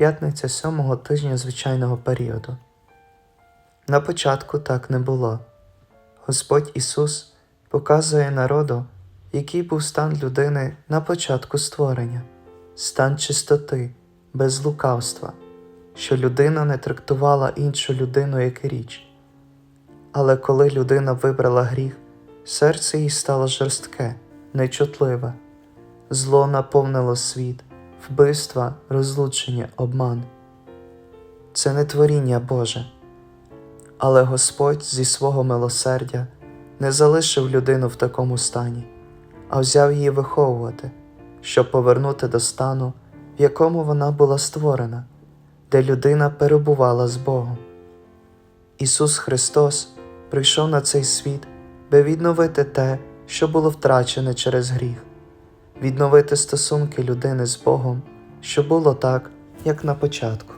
п'ятниця сьомого тижня звичайного періоду. На початку так не було. Господь Ісус показує народу, який був стан людини на початку створення, стан чистоти, без лукавства, що людина не трактувала іншу людину як річ. Але коли людина вибрала гріх, серце їй стало жорстке, нечутливе, зло наповнило світ, вбивства, розлучення, обман. Це не творіння Боже. Але Господь зі свого милосердя не залишив людину в такому стані, а взяв її виховувати, щоб повернути до стану, в якому вона була створена, де людина перебувала з Богом. Ісус Христос прийшов на цей світ, би відновити те, що було втрачене через гріх, відновити стосунки людини з Богом, що було так, як на початку.